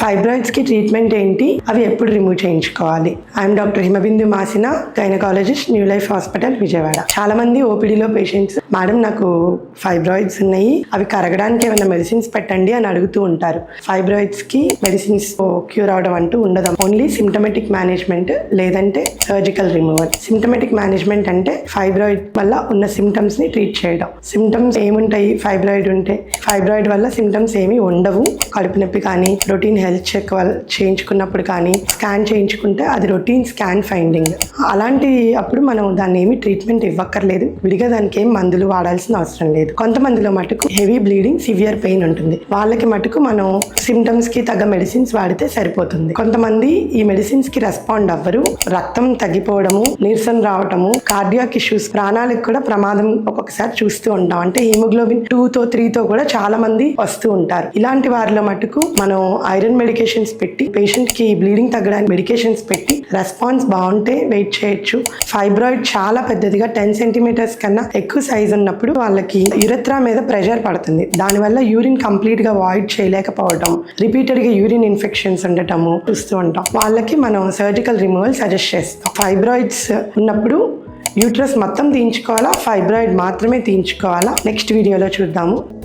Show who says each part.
Speaker 1: ఫైబ్రాయిడ్స్కి treatment ఏంటి? అవి ఎప్పుడు రిమూవ్ చేయించుకోవాలి. I'm doctor Himabindu Masina gynaecologist new life hospital Vijayawada చాలా మంది ఓపీడీలో పేషెంట్స్ మేడం నాకు ఫైబ్రాయిడ్స్ ఉన్నాయి. అవి కరగడానికి ఏమైనా మెడిసిన్స్ పెట్టండి అని అడుగుతూ ఉంటారు. ఫైబ్రాయిడ్స్కి మెడిసిన్స్ క్యూర్ అవడం అంటూ ఉండదు. ఓన్లీ సిమ్టమెటిక్ మేనేజ్మెంట్ లేదంటే సర్జికల్ రిమూవల్ సిమ్టమెటిక్ మేనేజ్మెంట్ అంటే ఫైబ్రాయిడ్ వల్ల ఉన్న సిమ్టమ్స్ని ట్రీట్ చేయడం. సిమ్టమ్స్ ఏముంటాయి? ఫైబ్రాయిడ్ ఉంటే. ఫైబ్రాయిడ్ వల్ల సిమ్టమ్స్ ఏమీ ఉండవు. కడుపు నొప్పి కానీ రొటీన్ హెల్త్ చెక్ వల్ల చేయించుకున్నప్పుడు కానీ స్కాన్ చేయించుకుంటే అది రొటీన్ స్కాన్ ఫైండింగ్ అలాంటి అప్పుడు మనం దాన్ని ఏమి ట్రీట్మెంట్ ఇవ్వక్కర్లేదు. విడిగా దానికి ఏం మందులు వాడాల్సిన అవసరం లేదు. కొంతమందిలో మటుకు హెవీ బ్లీడింగ్ సివియర్ పెయిన్ ఉంటుంది. వాళ్ళకి మటుకు మనం సిమ్టమ్స్కి తగ్గ మెడిసిన్స్ వాడితే సరిపోతుంది. కొంతమంది ఈ మెడిసిన్స్కి రెస్పాండ్ అవ్వరు. రక్తం తగ్గిపోవడము నీరసం రావటము కార్డియాక్ ఇష్యూస్ ప్రాణాలకు కూడా ప్రమాదం ఒక్కొక్కసారి చూస్తూ ఉంటాం. అంటే హీమోగ్లోబిన్ టూ తో త్రీ తో కూడా చాలా మంది వస్తూ ఉంటారు. ఇలాంటి వారిలో మటుకు మనం ఐరన్ మెడికేషన్స్ పెట్టి పేషెంట్కి బ్లీడింగ్ తగ్గడానికి మెడికేషన్స్ పెట్టి రెస్పాన్స్ బాగుంటే వెయిట్ చేయొచ్చు. ఫైబ్రాయిడ్ చాలా పెద్దదిగా టెన్ సెంటీమీటర్స్ కన్నా ఎక్కువ సైజ్ ఉన్నప్పుడు వాళ్ళకి యురత్రా మీద ప్రెషర్ పడుతుంది. దానివల్ల యూరిన్ కంప్లీట్గా వాయిడ్ చేయలేకపోవడం రిపీటెడ్గా యూరిన్ ఇన్ఫెక్షన్స్ ఉండటము చూస్తూ ఉంటాం. వాళ్ళకి మనం సర్జికల్ రిమూవల్ సజెస్ట్ చేస్తాం. ఫైబ్రాయిడ్స్ ఉన్నప్పుడు యూట్రస్ మొత్తం తీయించుకోవాలా? ఫైబ్రాయిడ్ మాత్రమే తీయించుకోవాలా? నెక్స్ట్ వీడియోలో చూద్దాము.